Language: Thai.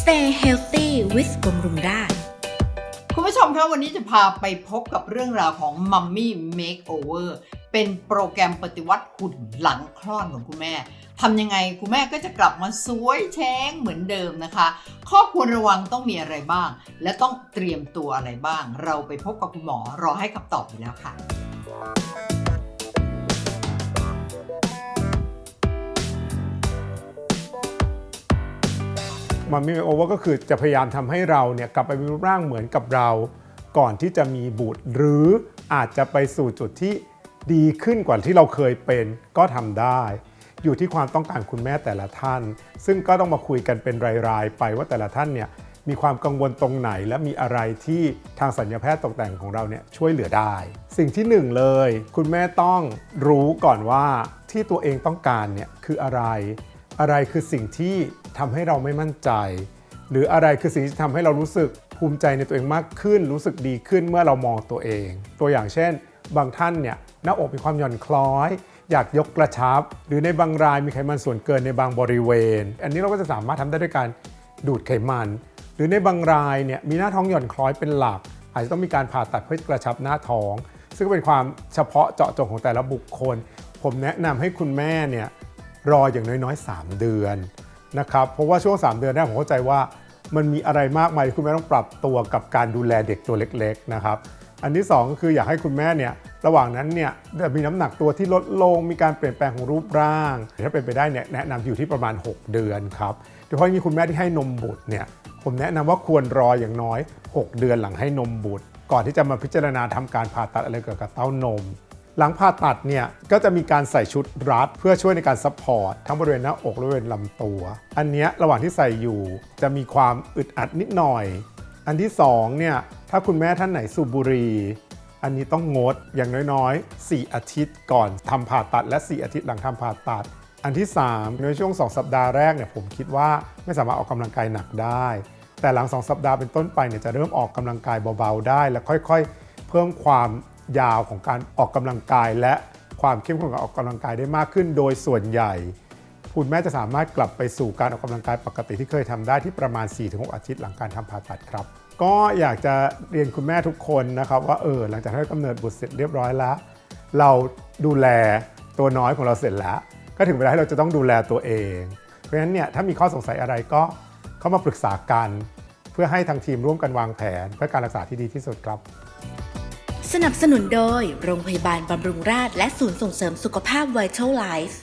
Stay healthy with บำรุงราษฎร์คุณผู้ชมครับวันนี้จะพาไปพบกับเรื่องราวของ Mummy Makeover เป็นโปรแกรมปฏิวัติหุ่นหลังคลอดของคุณแม่ทำยังไงคุณแม่ก็จะกลับมาสวยแช้งเหมือนเดิมนะคะ ข้อควรระวังต้องมีอะไรบ้าง และต้องเตรียมตัวอะไรบ้าง เราไปพบกับคุณหมอรอให้คำตอบอยู่แล้วค่ะ มัมมี่โอเวอร์ก็คือจะพยายามทำให้เราเนี่ยกลับไปมีรูปร่างเหมือนกับเรา ก่อนที่จะมีบุตร หรืออาจจะไปสู่จุดที่ดีขึ้นกว่าที่เราเคยเป็นก็ทำได้ อยู่ที่ความต้องการคุณแม่แต่ละท่าน ซึ่งก็ต้องมาคุยกันเป็นรายๆ ไปว่าแต่ละท่านเนี่ยมีความกังวลตรงไหนและมีอะไรที่ทางสัญญาแพทย์ตกแต่งของเราเนี่ยช่วยเหลือได้ สิ่งที่หนึ่งเลย คุณแม่ต้องรู้ก่อนว่าที่ตัวเองต้องการเนี่ยคืออะไร อะไรคือสิ่งที่ทำให้เราไม่มั่นใจ หรืออะไรคือสิ่งที่ทำให้เรารู้สึกภูมิใจในตัวเองมากขึ้น รู้สึกดีขึ้นเมื่อเรามองตัวเอง ตัวอย่างเช่น บางท่านเนี่ยหน้าอกมีความหย่อนคล้อย อยากยกกระชับ หรือในบางรายมีไขมันส่วนเกินในบางบริเวณ อันนี้เราก็จะสามารถทำได้ด้วยการดูดไขมัน หรือในบางรายเนี่ยมีหน้าท้องหย่อนคล้อยเป็นหลัก อาจจะต้องมีการผ่าตัดเพื่อกระชับหน้าท้อง ซึ่งก็เป็นความเฉพาะเจาะจงของแต่ละบุคคล ผมแนะนำให้คุณแม่เนี่ย รออย่างน้อยๆ 3 เดือนนะครับเพราะว่าช่วง 3 เดือนแรกผมเข้าใจว่ามันมีอะไรมากมายที่คุณแม่ต้องปรับตัวกับการดูแลเด็กตัวเล็กๆนะครับอันที่ 2 ก็คืออยากให้คุณแม่เนี่ยระหว่างนั้นเนี่ยมีน้ำหนักตัวที่ลดลงมีการเปลี่ยนแปลงของรูปร่าง ถ้าเป็นไปได้เนี่ยแนะนำอยู่ที่ประมาณ 6 เดือนครับโดยเฉพาะยิ่งคุณแม่ที่ให้นมบุตรเนี่ยผมแนะนำว่าควรรออย่างน้อย 6 เดือนหลังให้นมบุตร ก่อนที่จะมาพิจารณาทำการผ่าตัดอะไรเกี่ยวกับเต้านม หลังผ่าตัดเนี่ยก็จะมีการใส่ชุดรัดเพื่อช่วยในการซัพพอร์ตทั้งบริเวณหน้าอกและบริเวณลำตัว อันนี้ระหว่างที่ใส่อยู่จะมีความอึดอัดนิดหน่อย อันที่2เนี่ยถ้าคุณแม่ท่านไหนสูบบุหรี่อันนี้ต้องงดอย่างน้อยๆ 4 อาทิตย์ก่อนทำผ่าตัดและ 4 อาทิตย์หลังทำผ่าตัด อันที่ 3 ในช่วง 2 สัปดาห์แรกเนี่ยผมคิดว่าไม่สามารถออกกำลังกายหนักได้ แต่หลัง 2 สัปดาห์เป็นต้นไปเนี่ยจะเริ่มออกกำลังกายเบาๆได้ และค่อยๆ เพิ่มความ ยาวของการออกกำลังกาย และความเข้มข้นของการออกกำลังกายได้มากขึ้น โดยส่วนใหญ่ คุณแม่จะสามารถกลับไปสู่การออกกำลังกายปกติที่เคยทำได้ที่ประมาณ 4-6 อาทิตย์หลังการทำผ่าตัดครับ ก็อยากจะเรียนคุณแม่ทุกคนนะครับว่าเออหลังจากที่กำเนิดบุตรเสร็จเรียบร้อยแล้ว เราดูแลตัวน้อยของเราเสร็จแล้ว ก็ถึงเวลาที่เราจะต้องดูแลตัวเอง เพราะฉะนั้นเนี่ยถ้ามีข้อสงสัยอะไรก็เข้ามาปรึกษากัน เพื่อให้ทางทีมร่วมกันวางแผนเพื่อการรักษาที่ดีที่สุดครับ สนับสนุนโดย โรงพยาบาลบำรุงราษฎร์และศูนย์ส่งเสริมสุขภาพ Vital Life